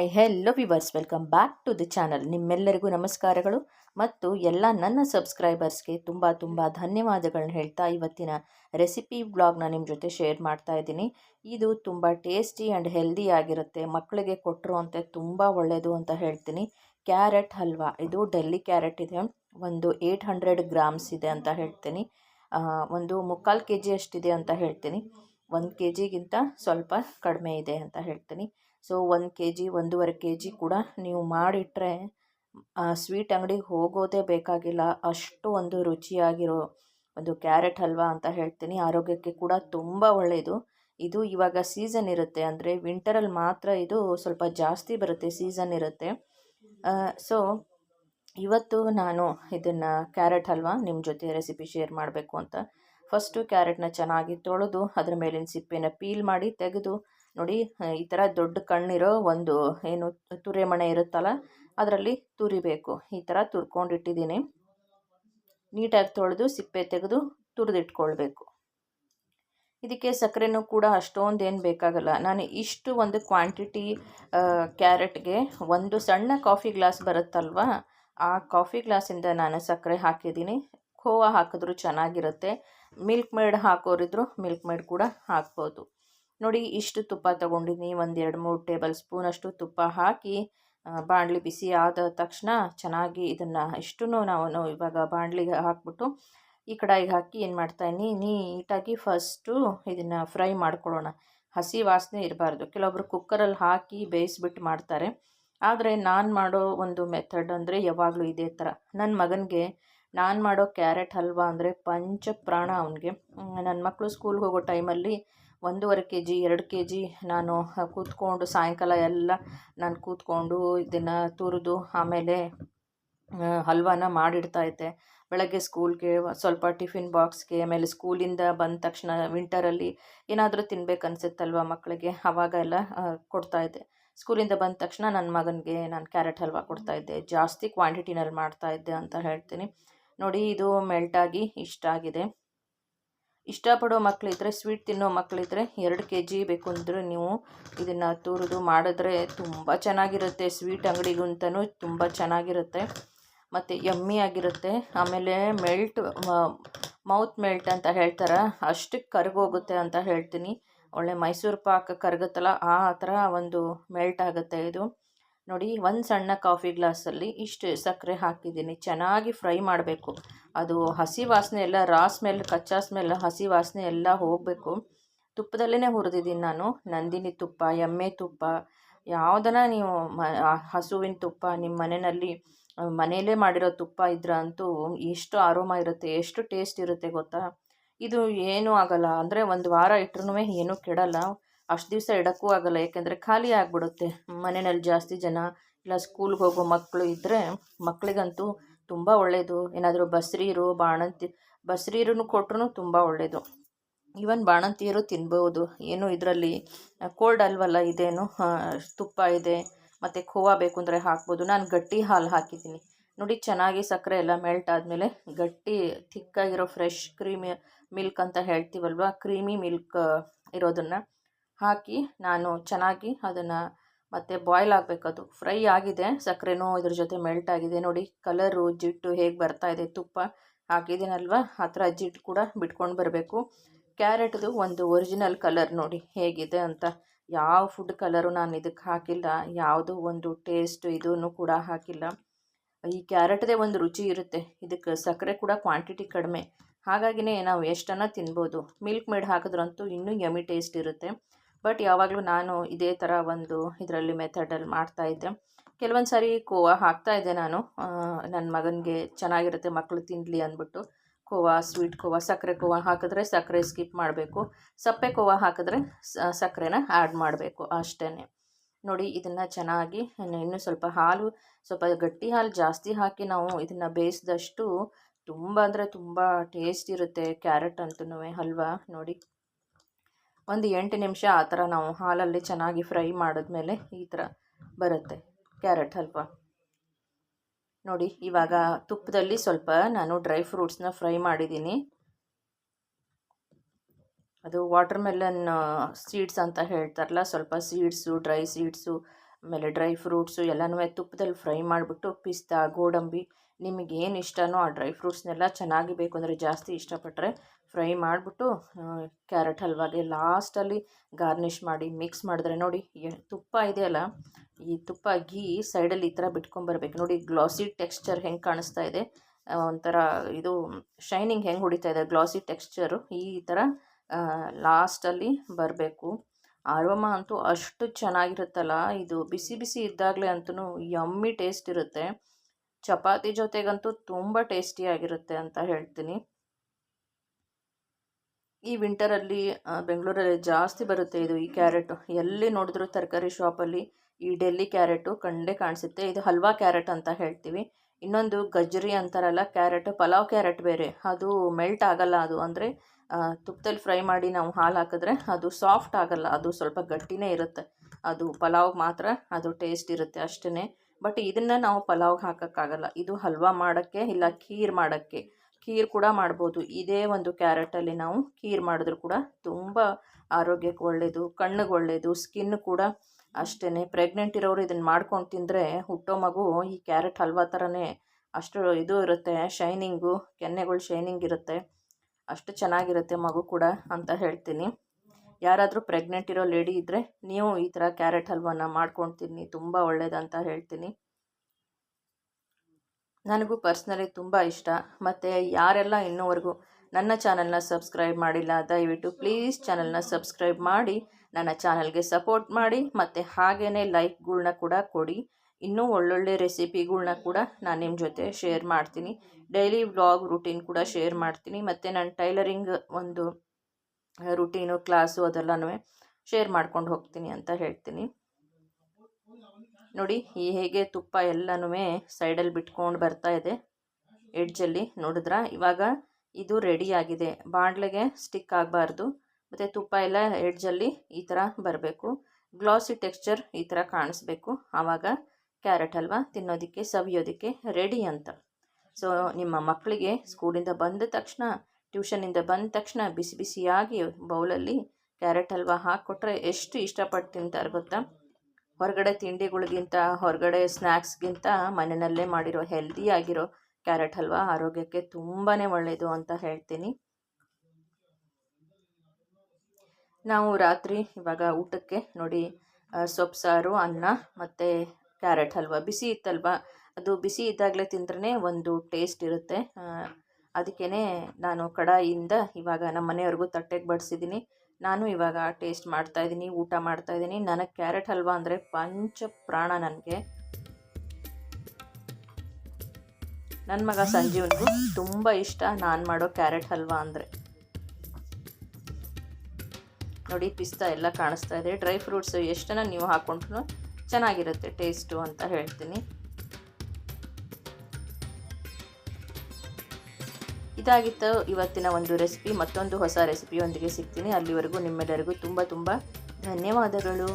Hi hello viewers welcome back to the channel ನಿಮ್ಮೆಲ್ಲರಿಗೂ ನಮಸ್ಕಾರಗಳು ಮತ್ತು ಎಲ್ಲ ನನ್ನ ಸಬ್ಸ್ಕ್ರೈಬರ್ಸ್ಗೆ ತುಂಬ ತುಂಬ ಧನ್ಯವಾದಗಳನ್ನ ಹೇಳ್ತಾ ಇವತ್ತಿನ ರೆಸಿಪಿ ವ್ಲಾಗ್ನ ನಿಮ್ಮ ಜೊತೆ ಶೇರ್ ಮಾಡ್ತಾ ಇದ್ದೀನಿ. ಇದು ತುಂಬ ಟೇಸ್ಟಿ ಆ್ಯಂಡ್ ಹೆಲ್ದಿ ಆಗಿರುತ್ತೆ. ಮಕ್ಕಳಿಗೆ ಕೊಟ್ಟರು ಅಂತ ತುಂಬ ಒಳ್ಳೆಯದು ಅಂತ ಹೇಳ್ತೀನಿ. ಕ್ಯಾರೆಟ್ ಹಲ್ವಾ. ಇದು ಡೆಲ್ಲಿ ಕ್ಯಾರೆಟ್ ಇದೆ. ಒಂದು ಏಯ್ಟ್ ಹಂಡ್ರೆಡ್ ಗ್ರಾಮ್ಸ್ ಇದೆ ಅಂತ ಹೇಳ್ತೀನಿ. ಒಂದು ಮುಕ್ಕಾಲು ಕೆ ಜಿ ಅಷ್ಟಿದೆ ಅಂತ ಹೇಳ್ತೀನಿ. ಒಂದು ಕೆ ಜಿಗಿಂತ ಸ್ವಲ್ಪ ಕಡಿಮೆ ಇದೆ ಅಂತ ಹೇಳ್ತೀನಿ. ಸೊ ಒಂದು ಕೆ ಜಿ ಒಂದೂವರೆ ಕೆ ಜಿ ಕೂಡ ನೀವು ಮಾಡಿಟ್ರೆ ಸ್ವೀಟ್ ಅಂಗಡಿಗೆ ಹೋಗೋದೇ ಬೇಕಾಗಿಲ್ಲ. ಅಷ್ಟು ಒಂದು ರುಚಿಯಾಗಿರೋ ಒಂದು ಕ್ಯಾರೆಟ್ ಹಲ್ವಾ ಅಂತ ಹೇಳ್ತೀನಿ. ಆರೋಗ್ಯಕ್ಕೆ ಕೂಡ ತುಂಬ ಒಳ್ಳೆಯದು ಇದು ಇವಾಗ ಸೀಸನ್ ಇರುತ್ತೆ. ಅಂದರೆ ವಿಂಟರಲ್ಲಿ ಮಾತ್ರ ಇದು ಸ್ವಲ್ಪ ಜಾಸ್ತಿ ಬರುತ್ತೆ ಸೀಸನ್ ಇರುತ್ತೆ. ಸೊ ಇವತ್ತು ನಾನು ಇದನ್ನು ಕ್ಯಾರೆಟ್ ಹಲ್ವಾ ನಿಮ್ಮ ಜೊತೆ ರೆಸಿಪಿ ಶೇರ್ ಮಾಡಬೇಕು ಅಂತ. ಫಸ್ಟು ಕ್ಯಾರೆಟ್ನ ಚೆನ್ನಾಗಿ ತೊಳೆದು, ಅದರ ಮೇಲಿನ ಸಿಪ್ಪೆನ ಪೀಲ್ ಮಾಡಿ ತೆಗೆದು ನೋಡಿ ಈ ಥರ ದೊಡ್ಡ ಕಣ್ಣಿರೋ ಒಂದು, ಏನು ತುರೆಮಣೆ ಇರುತ್ತಲ್ಲ, ಅದರಲ್ಲಿ ತುರಿಬೇಕು. ಈ ಥರ ತುರ್ಕೊಂಡಿಟ್ಟಿದ್ದೀನಿ. ನೀಟಾಗಿ ತೊಳೆದು, ಸಿಪ್ಪೆ ತೆಗೆದು ತುರಿದಿಟ್ಕೊಳ್ಬೇಕು. ಇದಕ್ಕೆ ಸಕ್ಕರೆನೂ ಕೂಡ ಅಷ್ಟೊಂದು ಏನು ಬೇಕಾಗಲ್ಲ. ನಾನು ಇಷ್ಟು ಒಂದು ಕ್ವಾಂಟಿಟಿ ಕ್ಯಾರೆಟ್ಗೆ ಒಂದು ಸಣ್ಣ ಕಾಫಿ ಗ್ಲಾಸ್ ಬರುತ್ತಲ್ವ, ಆ ಕಾಫಿ ಗ್ಲಾಸಿಂದ ನಾನು ಸಕ್ಕರೆ ಹಾಕಿದ್ದೀನಿ. ಖೋವಾ ಹಾಕಿದ್ರೂ ಚೆನ್ನಾಗಿರುತ್ತೆ. ಮಿಲ್ಕ್ ಮೇಡ್ ಹಾಕೋರಿದ್ರು ಮಿಲ್ಕ್ ಮೇಡ್ ಕೂಡ ಹಾಕ್ಬೋದು. ನೋಡಿ ಇಷ್ಟು ತುಪ್ಪ ತಗೊಂಡಿದ್ದೀನಿ. ಒಂದು ಎರಡು ಮೂರು ಟೇಬಲ್ ಸ್ಪೂನಷ್ಟು ತುಪ್ಪ ಹಾಕಿ ಬಾಣಲಿ ಬಿಸಿ ಆದ ತಕ್ಷಣ ಚೆನ್ನಾಗಿ ಇದನ್ನು ಇಷ್ಟು ನಾವು ಇವಾಗ ಬಾಣಲಿಗೆ ಹಾಕ್ಬಿಟ್ಟು ಈ ಕಡಾಯಿಗೆ ಹಾಕಿ ಏನು ಮಾಡ್ತಾಯಿನಿ ನೀಟಾಗಿ ಫಸ್ಟು ಇದನ್ನು ಫ್ರೈ ಮಾಡ್ಕೊಳ್ಳೋಣ. ಹಸಿ ವಾಸನೆ ಇರಬಾರ್ದು. ಕೆಲವೊಬ್ರು ಕುಕ್ಕರಲ್ಲಿ ಹಾಕಿ ಬೇಯಿಸ್ಬಿಟ್ಟು ಮಾಡ್ತಾರೆ. ಆದರೆ ನಾನು ಮಾಡೋ ಒಂದು ಮೆಥಡ್ ಅಂದರೆ ಯಾವಾಗಲೂ ಇದೇ ಥರ ನನ್ನ ಮಗನಿಗೆ ನಾನು ಮಾಡೋ ಕ್ಯಾರೆಟ್ ಹಲ್ವಾ ಅಂದರೆ ಪಂಚಪ್ರಾಣ ಅವನಿಗೆ. ನನ್ನ ಮಕ್ಕಳು ಸ್ಕೂಲ್ಗೆ ಹೋಗೋ ಟೈಮಲ್ಲಿ ಒಂದೂವರೆ ಕೆ ಜಿ ಎರಡು ಕೆ ಜಿ ನಾನು ಕೂತ್ಕೊಂಡು ಸಾಯಂಕಾಲ ಎಲ್ಲ ನಾನು ಕೂತ್ಕೊಂಡು ಇದನ್ನು ತುರಿದು ಆಮೇಲೆ ಹಲ್ವಾನ ಮಾಡಿಡ್ತಾಯಿದ್ದೆ ಬೆಳಗ್ಗೆ ಸ್ಕೂಲ್ಗೆ ಸ್ವಲ್ಪ ಟಿಫಿನ್ ಬಾಕ್ಸ್ಗೆ, ಆಮೇಲೆ ಸ್ಕೂಲಿಂದ ಬಂದ ತಕ್ಷಣ ವಿಂಟರಲ್ಲಿ ಏನಾದರೂ ತಿನ್ಬೇಕು ಅನಿಸುತ್ತಲ್ವ ಮಕ್ಕಳಿಗೆ ಆವಾಗ ಎಲ್ಲ ಕೊಡ್ತಾಯಿದ್ದೆ ಸ್ಕೂಲಿಂದ ಬಂದ ತಕ್ಷಣ ನನ್ನ ಮಗನಿಗೆ ನಾನು ಕ್ಯಾರೆಟ್ ಹಲ್ವಾ ಕೊಡ್ತಾಯಿದ್ದೆ ಜಾಸ್ತಿ ಕ್ವಾಂಟಿಟಿನಲ್ಲಿ ಮಾಡ್ತಾಯಿದ್ದೆ ಅಂತ ಹೇಳ್ತೀನಿ. ನೋಡಿ, ಇದು ಮೆಲ್ಟಾಗಿ ಇಷ್ಟ ಆಗಿದೆ. ಇಷ್ಟಪಡೋ ಮಕ್ಕಳಿದ್ರೆ ಸ್ವೀಟ್ ತಿನ್ನೋ ಮಕ್ಕಳಿದ್ರೆ ಎರಡು ಕೆ ಜಿ ಬೇಕು ಅಂದರೆ ನೀವು ಇದನ್ನು ತುರಿದು ಮಾಡಿದ್ರೆ ತುಂಬ ಚೆನ್ನಾಗಿರುತ್ತೆ. ಸ್ವೀಟ್ ಅಂಗಡಿಗಂತನೂ ತುಂಬ ಚೆನ್ನಾಗಿರುತ್ತೆ. ಮತ್ತು ಯಮ್ಮಿ ಆಗಿರುತ್ತೆ. ಆಮೇಲೆ ಮೆಲ್ಟ್ ಮೌತ್ ಮೆಲ್ಟ್ ಅಂತ ಹೇಳ್ತಾರೆ. ಅಷ್ಟಕ್ಕೆ ಕರಗೋಗುತ್ತೆ ಅಂತ ಹೇಳ್ತೀನಿ. ಒಳ್ಳೆ ಮೈಸೂರು ಪಾಕ್ ಕರಗುತ್ತಲ್ಲ, ಆ ಥರ ಒಂದು ಮೆಲ್ಟ್ ಆಗುತ್ತೆ ಇದು. ನೋಡಿ, ಒಂದು ಸಣ್ಣ ಕಾಫಿ ಗ್ಲಾಸಲ್ಲಿ ಇಷ್ಟು ಸಕ್ಕರೆ ಹಾಕಿದ್ದೀನಿ. ಚೆನ್ನಾಗಿ ಫ್ರೈ ಮಾಡಬೇಕು. ಅದು ಹಸಿ ವಾಸನೆ ಎಲ್ಲ, ರಾ ಸ್ಮೆಲ್, ಕಚ್ಚಾ ಸ್ಮೆಲ್, ಹಸಿ ವಾಸನೆ ಎಲ್ಲ ಹೋಗಬೇಕು. ತುಪ್ಪದಲ್ಲೇ ಹುರಿದಿದ್ದೀನಿ ನಾನು. ನಂದಿನಿ ತುಪ್ಪ, ಎಮ್ಮೆ ತುಪ್ಪ ಯಾವುದನ್ನ ನೀವು ಮ ಹಸುವಿನ ತುಪ್ಪ ನಿಮ್ಮ ಮನೆಯಲ್ಲಿ ಮನೆಯಲ್ಲೇ ಮಾಡಿರೋ ತುಪ್ಪ ಇದ್ರೆ ಅಂತೂ ಎಷ್ಟು ಆರೋಮ ಇರುತ್ತೆ, ಎಷ್ಟು ಟೇಸ್ಟ್ ಇರುತ್ತೆ ಗೊತ್ತಾ? ಇದು ಏನೂ ಆಗಲ್ಲ. ಅಂದರೆ ಒಂದು ವಾರ ಇಟ್ರೂ ಏನೂ ಕೆಡಲ್ಲ. ಅಷ್ಟು ದಿವಸ ಇಡೋಕ್ಕೂ ಆಗೋಲ್ಲ, ಯಾಕೆಂದರೆ ಖಾಲಿ ಆಗಿಬಿಡುತ್ತೆ. ಮನೆಯಲ್ಲಿ ಜಾಸ್ತಿ ಜನ ಇಲ್ಲ ಸ್ಕೂಲ್ಗೆ ಹೋಗೋ ಮಕ್ಕಳು ಇದ್ದರೆ ಮಕ್ಕಳಿಗಂತೂ ತುಂಬ ಒಳ್ಳೆಯದು ಏನಾದರೂ ಬಸ್ರೀರು, ಬಾಣಂತಿ ಬಸ್ರೀರನ್ನು ಕೊಟ್ರೂ ತುಂಬ ಒಳ್ಳೆಯದು ಈವನ್ ಬಾಣಂತಿಯರು ತಿನ್ಬೋದು. ಏನು ಇದರಲ್ಲಿ ಕೋಲ್ಡ್ ಅಲ್ವಲ್ಲ, ಇದೇನು? ತುಪ್ಪ ಇದೆ, ಮತ್ತು ಖೋವಾ ಬೇಕು ಅಂದರೆ ಹಾಕ್ಬೋದು. ನಾನು ಗಟ್ಟಿ ಹಾಲು ಹಾಕಿದ್ದೀನಿ. ನೋಡಿ, ಚೆನ್ನಾಗಿ ಸಕ್ಕರೆ ಎಲ್ಲ ಮೆಲ್ಟ್ ಆದಮೇಲೆ ಗಟ್ಟಿ ಥಿಕ್ಕಾಗಿರೋ ಫ್ರೆಶ್ ಕ್ರೀಮಿ ಮಿಲ್ಕ್ ಅಂತ ಹೇಳ್ತೀವಲ್ವ? ಕ್ರೀಮಿ ಮಿಲ್ಕ್ ಇರೋದನ್ನು. ಹಾಕಿ ನಾನು ಚೆನ್ನಾಗಿ ಅದನ್ನು ಮತ್ತೆ ಬಾಯ್ಲ್ ಆಗಬೇಕದು. ಫ್ರೈ ಆಗಿದೆ ಸಕ್ಕರೆನೂ ಇದ್ರ ಜೊತೆ ಮೆಲ್ಟ್ ಆಗಿದೆ. ನೋಡಿ ಕಲರು ಜಿಟ್ಟು ಹೇಗೆ ಬರ್ತಾ ಇದೆ, ತುಪ್ಪ ಹಾಕಿದ್ದೀನಲ್ವ? ಆ ಥರ ಜಿಟ್ಟು ಕೂಡ ಬಿಟ್ಕೊಂಡು ಬರಬೇಕು. ಕ್ಯಾರೆಟ್ದು ಒಂದು ಒರಿಜಿನಲ್ ಕಲರ್ ನೋಡಿ ಹೇಗಿದೆ ಅಂತ. ಯಾವ ಫುಡ್ ಕಲರು ನಾನು ಇದಕ್ಕೆ ಹಾಕಿಲ್ಲ, ಯಾವುದೂ ಒಂದು ಟೇಸ್ಟ್ ಇದೂ ಕೂಡ ಹಾಕಿಲ್ಲ. ಈ ಕ್ಯಾರೆಟ್ದೇ ಒಂದು ರುಚಿ ಇರುತ್ತೆ. ಇದಕ್ಕೆ ಸಕ್ಕರೆ ಕೂಡ ಕ್ವಾಂಟಿಟಿ ಕಡಿಮೆ. ಹಾಗಾಗಿನೇ ನಾವು ಎಷ್ಟನ್ನು ತಿನ್ಬೋದು. ಮಿಲ್ಕ್ ಮೇಡ್ ಹಾಕಿದ್ರಂತೂ ಇನ್ನೂ ಯಮಿ ಟೇಸ್ಟ್ ಇರುತ್ತೆ. ಬಟ್ ಯಾವಾಗಲೂ ನಾನು ಇದೇ ಥರ ಒಂದು ಇದರಲ್ಲಿ ಮೆಥಡಲ್ಲಿ ಮಾಡ್ತಾಯಿದ್ದೆ ಕೆಲವೊಂದು ಸಾರಿ ಕೋವಾ ಹಾಕ್ತಾಯಿದ್ದೆ ನಾನು. ನನ್ನ ಮಗನಿಗೆ ಚೆನ್ನಾಗಿರುತ್ತೆ ಮಕ್ಕಳು ತಿನ್ನಲಿ ಅಂದ್ಬಿಟ್ಟು ಕೋವಾ ಸ್ವೀಟ್ ಕೋವಾ, ಸಕ್ಕರೆ ಕೋವಾ ಹಾಕಿದ್ರೆ ಸಕ್ಕರೆ ಸ್ಕಿಪ್ ಮಾಡಬೇಕು. ಸಪ್ಪೆ ಕೋವಾ ಹಾಕಿದ್ರೆ ಸಕ್ಕರೆನ ಆ್ಯಡ್ ಮಾಡಬೇಕು ಅಷ್ಟೇ ನೋಡಿ, ಇದನ್ನು ಚೆನ್ನಾಗಿ ಇನ್ನೂ ಸ್ವಲ್ಪ ಹಾಲು, ಸ್ವಲ್ಪ ಗಟ್ಟಿ ಹಾಲು ಜಾಸ್ತಿ ಹಾಕಿ ನಾವು ಇದನ್ನು ಬೇಯಿಸಿದಷ್ಟು ತುಂಬ ಅಂದರೆ ತುಂಬ ಟೇಸ್ಟ್ ಇರುತ್ತೆ, ಕ್ಯಾರೆಟ್ ಅಂತೂ ಹಲ್ವಾ, ನೋಡಿ. ಒಂದು ಎಂಟು ನಿಮಿಷ ಆ ಥರ ನಾವು ಹಾಲಲ್ಲಿ ಚೆನ್ನಾಗಿ ಫ್ರೈ ಮಾಡಿದ್ಮೇಲೆ ಈ ಥರ ಬರುತ್ತೆ. ಕ್ಯಾರೆಟ್ ಹಲ್ವಾ. ನೋಡಿ, ಇವಾಗ ತುಪ್ಪದಲ್ಲಿ ಸ್ವಲ್ಪ ನಾನು ಡ್ರೈ ಫ್ರೂಟ್ಸ್ನ ಫ್ರೈ ಮಾಡಿದ್ದೀನಿ. ಅದು ವಾಟರ್ ಮೆಲನ್ ಸೀಡ್ಸ್ ಅಂತ ಹೇಳ್ತಾರಲ್ಲ, ಸ್ವಲ್ಪ ಸೀಡ್ಸು, ಡ್ರೈ ಸೀಡ್ಸು, ಆಮೇಲೆ ಡ್ರೈ ಫ್ರೂಟ್ಸು ಎಲ್ಲನೂ ತುಪ್ಪದಲ್ಲಿ ಫ್ರೈ ಮಾಡಿಬಿಟ್ಟು, ಪಿಸ್ತಾ, ಗೋಡಂಬಿ ನಿಮಗೆ ಏನು ಇಷ್ಟನೋ ಆ ಡ್ರೈ ಫ್ರೂಟ್ಸ್ನೆಲ್ಲ ಚೆನ್ನಾಗಿ ಬೇಕು ಅಂದರೆ ಜಾಸ್ತಿ ಇಷ್ಟಪಟ್ಟರೆ ಫ್ರೈ ಮಾಡಿಬಿಟ್ಟು ಕ್ಯಾರೆಟ್ ಹಲ್ವಾಗೆ ಲಾಸ್ಟಲ್ಲಿ ಗಾರ್ನಿಷ್ ಮಾಡಿ ಮಿಕ್ಸ್ ಮಾಡಿದ್ರೆ ನೋಡಿ ತುಪ್ಪ ಇದೆಯಲ್ಲ ಈ ತುಪ್ಪ ಗೀ ಸೈಡಲ್ಲಿ ಈ ಥರ ಬಿಟ್ಕೊಂಬರ್ಬೇಕು. ನೋಡಿ, ಗ್ಲಾಸಿ ಟೆಕ್ಸ್ಚರ್ ಹೆಂಗೆ ಕಾಣಿಸ್ತಾ ಇದೆ. ಒಂಥರ ಇದು ಶೈನಿಂಗ್ ಹೆಂಗೆ ಹೊಡಿತಾ ಇದೆ, ಗ್ಲಾಸಿ ಟೆಕ್ಸ್ಚರು ಈ ಥರ ಲಾಸ್ಟಲ್ಲಿ ಬರಬೇಕು. ಆರೋಮ ಅಂತೂ ಅಷ್ಟು ಚೆನ್ನಾಗಿರುತ್ತಲ್ಲ, ಇದು ಬಿಸಿ ಬಿಸಿ ಇದ್ದಾಗಲೇ ಅಂತೂ ಯಮ್ಮಿ ಟೇಸ್ಟ್ ಇರುತ್ತೆ. ಚಪಾತಿ ಜೊತೆಗಂತೂ ತುಂಬ ಟೇಸ್ಟಿಯಾಗಿರುತ್ತೆ ಅಂತ ಹೇಳ್ತೀನಿ. ಈ ವಿಂಟರಲ್ಲಿ ಬೆಂಗಳೂರಲ್ಲಿ ಜಾಸ್ತಿ ಬರುತ್ತೆ ಇದು ಈ ಕ್ಯಾರೆಟು. ಎಲ್ಲಿ ನೋಡಿದ್ರು ತರಕಾರಿ ಶಾಪಲ್ಲಿ ಈ ಡೆಲ್ಲಿ ಕ್ಯಾರೆಟು ಕಂಡೇ ಕಾಣಿಸುತ್ತೆ. ಇದು ಹಲ್ವಾ ಕ್ಯಾರೆಟ್ ಅಂತ ಹೇಳ್ತೀವಿ. ಇನ್ನೊಂದು ಗಜ್ರಿ ಅಂತಾರಲ್ಲ, ಕ್ಯಾರೆಟ್, ಪಲಾವ್ ಕ್ಯಾರೆಟ್ ಬೇರೆ. ಅದು ಮೆಲ್ಟ್ ಆಗಲ್ಲ ಅದು. ಅಂದರೆ ತುಪ್ಪದಲ್ಲಿ ಫ್ರೈ ಮಾಡಿ ನಾವು ಹಾಲು ಹಾಕಿದ್ರೆ ಅದು ಸಾಫ್ಟ್ ಆಗಲ್ಲ. ಅದು ಸ್ವಲ್ಪ ಗಟ್ಟಿನೇ ಇರುತ್ತೆ. ಅದು ಪಲಾವ್ ಮಾತ್ರ, ಅದು ಟೇಸ್ಟ್ ಇರುತ್ತೆ ಅಷ್ಟೇ ಬಟ್ ಇದನ್ನು ನಾವು ಪಲಾವ್ಗೆ ಹಾಕೋಕ್ಕಾಗಲ್ಲ. ಇದು ಹಲ್ವಾ ಮಾಡೋಕ್ಕೆ ಇಲ್ಲ ಖೀರ್ ಮಾಡೋಕ್ಕೆ. ಖೀರ್ ಕೂಡ ಮಾಡ್ಬೋದು. ಇದೇ ಒಂದು ಕ್ಯಾರೆಟಲ್ಲಿ ನಾವು ಖೀರ್ ಮಾಡಿದ್ರು ಕೂಡ ತುಂಬ ಆರೋಗ್ಯಕ್ಕೆ ಒಳ್ಳೆಯದು ಕಣ್ಣಿಗೆ ಒಳ್ಳೆಯದು ಸ್ಕಿನ್ ಕೂಡ ಅಷ್ಟೇ ಪ್ರೆಗ್ನೆಂಟ್ ಇರೋರು ಇದನ್ನು ಮಾಡ್ಕೊಂಡು ತಿಂದರೆ ಹುಟ್ಟೋ ಮಗು ಈ ಕ್ಯಾರೆಟ್ ಹಲ್ವಾ ಥರನೇ ಅಷ್ಟು ಇದು ಇರುತ್ತೆ ಶೈನಿಂಗು ಕೆನ್ನೆಗಳು ಶೈನಿಂಗ್ ಇರುತ್ತೆ. ಅಷ್ಟು ಚೆನ್ನಾಗಿರುತ್ತೆ ಮಗು ಕೂಡ ಅಂತ ಹೇಳ್ತೀನಿ. ಯಾರಾದರೂ ಪ್ರೆಗ್ನೆಂಟ್ ಇರೋ ಲೇಡಿ ಇದ್ದರೆ ನೀವು ಈ ಥರ ಕ್ಯಾರೆಟ್ ಹಲ್ವಾನ ಮಾಡ್ಕೊಂಡು ತಿನ್ನಿ ತುಂಬ ಒಳ್ಳೇದಂತ ಹೇಳ್ತೀನಿ. ನನಗೂ ಪರ್ಸ್ನಲಿ ತುಂಬ ಇಷ್ಟ. ಮತ್ತು ಯಾರೆಲ್ಲ ಇನ್ನೂವರೆಗೂ ನನ್ನ ಚಾನಲ್ನ ಸಬ್ಸ್ಕ್ರೈಬ್ ಮಾಡಿಲ್ಲ, ದಯವಿಟ್ಟು ಪ್ಲೀಸ್ ಚಾನಲ್ನ ಸಬ್ಸ್ಕ್ರೈಬ್ ಮಾಡಿ, ನನ್ನ ಚಾನಲ್ಗೆ ಸಪೋರ್ಟ್ ಮಾಡಿ, ಮತ್ತು ಹಾಗೇ ಲೈಕ್ಗಳ್ನ ಕೂಡ ಕೊಡಿ. ಇನ್ನೂ ಒಳ್ಳೊಳ್ಳೆ ರೆಸಿಪಿಗಳನ್ನ ಕೂಡ ನಾನು ನಿಮ್ಮ ಜೊತೆ ಶೇರ್ ಮಾಡ್ತೀನಿ. ಡೈಲಿ ವ್ಲಾಗ್ ರೂಟೀನ್ ಕೂಡ ಶೇರ್ ಮಾಡ್ತೀನಿ. ಮತ್ತು ನನ್ನ ಟೈಲರಿಂಗ್ ಒಂದು ರುಟೀನು ಕ್ಲಾಸು ಅದೆಲ್ಲನೂ ಶೇರ್ ಮಾಡ್ಕೊಂಡು ಹೋಗ್ತೀನಿ ಅಂತ ಹೇಳ್ತೀನಿ. ನೋಡಿ, ಈ ಹೇಗೆ ತುಪ್ಪ ಎಲ್ಲನೂ ಸೈಡಲ್ಲಿ ಬಿಟ್ಕೊಂಡು ಬರ್ತಾ ಇದೆ. ಎಡ್ಜಲ್ಲಿ ನೋಡಿದ್ರ? ಇವಾಗ ಇದು ರೆಡಿಯಾಗಿದೆ ಬಾಣಲೆಗೆ ಸ್ಟಿಕ್ ಆಗಬಾರ್ದು. ಮತ್ತು ತುಪ್ಪ ಎಲ್ಲ ಎಡ್ಜಲ್ಲಿ ಈ ಥರ ಬರಬೇಕು. ಗ್ಲಾಸಿ ಟೆಕ್ಸ್ಚರ್ ಈ ಥರ ಕಾಣಿಸ್ಬೇಕು. ಆವಾಗ ಕ್ಯಾರೆಟ್ ಹಲ್ವಾ ತಿನ್ನೋದಕ್ಕೆ, ಸವಿಯೋದಕ್ಕೆ ರೆಡಿ ಅಂತ. ಸೊ ನಿಮ್ಮ ಮಕ್ಕಳಿಗೆ ಸ್ಕೂಲಿಂದ ಬಂದ ತಕ್ಷಣ ಟ್ಯೂಷನಿಂದ ಬಂದ ತಕ್ಷಣ ಬಿಸಿ ಬಿಸಿಯಾಗಿ ಬೌಲಲ್ಲಿ ಕ್ಯಾರೆಟ್ ಹಲ್ವಾ ಹಾಕಿಕೊಟ್ರೆ ಎಷ್ಟು ಇಷ್ಟಪಟ್ಟು ತಿಂತಾರೆ ಗೊತ್ತಾ? ಹೊರಗಡೆ ತಿಂಡಿಗಳಿಗಿಂತ, ಹೊರಗಡೆ ಸ್ನ್ಯಾಕ್ಸ್ಗಿಂತ ಮನೆಯಲ್ಲೇ ಮಾಡಿರೋ ಹೆಲ್ದಿ ಆಗಿರೋ ಕ್ಯಾರೆಟ್ ಹಲ್ವಾ ಆರೋಗ್ಯಕ್ಕೆ ತುಂಬಾ ಒಳ್ಳೆಯದು ಅಂತ ಹೇಳ್ತೀನಿ. ನಾವು ರಾತ್ರಿ ಇವಾಗ ಊಟಕ್ಕೆ ನೋಡಿ ಸೊಪ್ಪು, ಸಾರು, ಅನ್ನ ಮತ್ತು ಕ್ಯಾರೆಟ್ ಹಲ್ವಾ. ಬಿಸಿ ಇತ್ತಲ್ವಾ? ಅದು ಬಿಸಿ ಇದ್ದಾಗಲೇ ತಿಂದ್ರೇ ಒಂದು ಟೇಸ್ಟ್ ಇರುತ್ತೆ. ಅದಕ್ಕೇ ನಾನು ಕಡಾಯಿಯಿಂದ ಇವಾಗ ನಮ್ಮ ಮನೆಯವ್ರಿಗೂ ತಟ್ಟೆಗೆ ಬಡಿಸಿದ್ದೀನಿ. ನಾನು ಇವಾಗ ಟೇಸ್ಟ್ ಮಾಡ್ತಾಯಿದ್ದೀನಿ ಊಟ ಮಾಡ್ತಾಯಿದ್ದೀನಿ ನನಗೆ ಕ್ಯಾರೆಟ್ ಹಲ್ವಾ ಅಂದರೆ ಪಂಚ ಪ್ರಾಣ ನನಗೆ. ನನ್ನ ಮಗ ಸಂಜೀವನಿಗೂ ತುಂಬ ಇಷ್ಟ ನಾನು ಮಾಡೋ ಕ್ಯಾರೆಟ್ ಹಲ್ವಾ ಅಂದರೆ. ನೋಡಿ, ಪಿಸ್ತಾ ಎಲ್ಲ ಕಾಣಿಸ್ತಾ ಇದೆ. ಡ್ರೈ ಫ್ರೂಟ್ಸ್ ಎಷ್ಟನ್ನ ನೀವು ಹಾಕೊಂಡ್ರು ಚೆನ್ನಾಗಿರುತ್ತೆ, ಟೇಸ್ಟು ಅಂತ ಹೇಳ್ತೀನಿ. ಇದಾಗಿತ್ತು. ಇವತ್ತಿನ ಒಂದು ರೆಸಿಪಿ ಮತ್ತೊಂದು ಹೊಸ ರೆಸಿಪಿಯೊಂದಿಗೆ ಸಿಗ್ತೀನಿ. ಅಲ್ಲಿವರೆಗೂ ನಿಮ್ಮೆಲ್ಲರಿಗೂ ತುಂಬ ತುಂಬ ಧನ್ಯವಾದಗಳು.